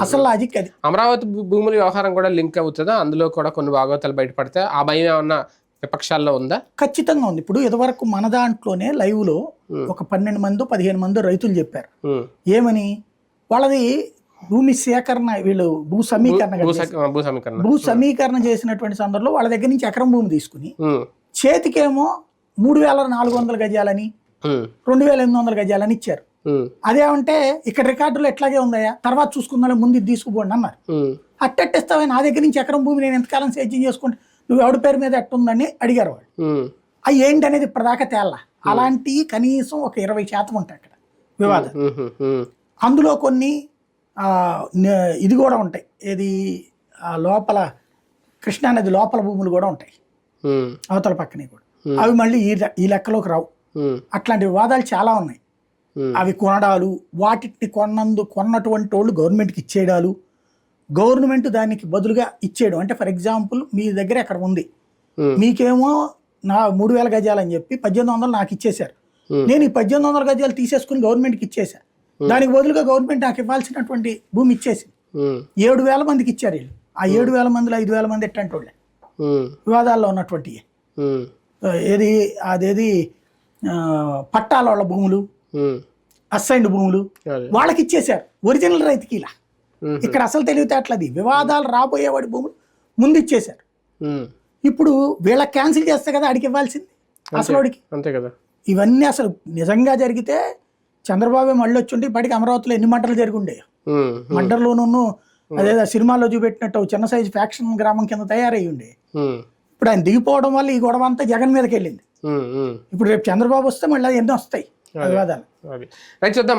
అసలు లాజిక్ అది. అమరావతి భూముల వ్యవహారం కూడా లింక్ అవుతుందా? అందులో కూడా కొన్ని భాగవతాలు బయటపడితే ఆ భయం ఏమన్నా విపక్షాల్లో ఉందా? ఖచ్చితంగా ఉంది. ఇప్పుడు ఇదివరకు మన దాంట్లోనే లైవ్లో ఒక పన్నెండు మంది పదిహేను మంది రైతులు చెప్పారు. ఏమని? వాళ్ళది భూమి సేకరణ వీళ్ళు భూ సమీకరణ భూ సమీకరణ. చేసినటువంటి సందర్భంలో వాళ్ళ దగ్గర నుంచి ఎకరం భూమి తీసుకుని. చేతికేమో మూడు వేల నాలుగు వందల గజాలని. రెండు వేల ఎనిమిది వందల గజాలని ఇచ్చారు. అదేమంటే ఇక్కడ రికార్డులో ఎట్లాగే ఉందయ్యా తర్వాత చూసుకుందా ముందు ఇది తీసుకుపోండి అన్నారు. అట్టెట్టేస్తావా? నా దగ్గర నుంచి ఎకరం భూమి నేను ఎంతకాలం సేద్యం చేసుకుంటే? నువ్వు ఎవడి పేరు మీద ఎట్టుందని అడిగారు వాళ్ళు. అవి ఏంటి అనేది ఇప్పటిదాకా తేల్లా అలాంటివి కనీసం ఒక ఇరవై శాతం ఉంటాయి అక్కడ. వివాదం. అందులో కొన్ని ఇది కూడా ఉంటాయి. ఏది ఆ లోపల కృష్ణానది లోపల భూములు కూడా ఉంటాయి. అవతల పక్కనే కూడా. అవి మళ్ళీ ఈ లెక్కలోకి రావు. అట్లాంటి వివాదాలు చాలా ఉన్నాయి. అవి కొనడాలు వాటిని కొన్నందు కొన్నటువంటి వాళ్ళు గవర్నమెంట్కి ఇచ్చేయడాలు. గవర్నమెంట్ దానికి బదులుగా ఇచ్చేయడం. అంటే ఫర్ ఎగ్జాంపుల్ మీ దగ్గర అక్కడ ఉంది. మీకేమో నా మూడు వేల గజాలు అని చెప్పి పద్దెనిమిది వందలు నాకు ఇచ్చేశారు. నేను ఈ పద్దెనిమిది వందల గజాలు తీసేసుకుని గవర్నమెంట్కి ఇచ్చేసా దానికి బదులుగా గవర్నమెంట్ నాకు ఇవ్వాల్సినటువంటి భూమి ఇచ్చేసి. ఏడు వేల మందికి ఇచ్చారు వీళ్ళు. ఆ ఏడు వేల మందిలో ఐదు వేల మంది ఎట్లాంటి వాళ్ళే. వివాదాల్లో ఉన్నటువంటి. ఏది అదేది పట్టాల వాళ్ళ భూములు అసైన్డ్ భూములు అదే. వాళ్ళకి ఇచ్చేశారు ఒరిజినల్ రైతుకి ఇలా. ఇక్కడ అసలు తెలివితేటలది వివాదాలు రాబోయేవాడి భూములు ముందు ఇచ్చేశారు. ఇప్పుడు వీళ్ళకి క్యాన్సిల్ చేస్తే కదా అడిగి ఇవ్వాల్సింది? అసలు వాడికి అంతే కదా. ఇవన్నీ అసలు నిజంగా జరిగితే చంద్రబాబు మళ్ళీ వచ్చి ఉంటే ఇప్పటికి అమరావతిలో ఎన్ని మంటలు జరిగి ఉండేవి ఉమ్. మంటల్లోనూ అదే సినిమాలో చూపెట్టినట్టు చిన్న సైజు ఫ్యాక్షన్ గ్రామం కింద తయారయ్యి ఉండే. ఇప్పుడు ఆయన దిగిపోవడం వల్ల ఈ గొడవ అంతా జగన్ మీదకి వెళ్ళింది. ఇప్పుడు రేపు చంద్రబాబు వస్తే మళ్ళీ ఎన్ని వస్తాయి. అది రైట్ చూద్దాం.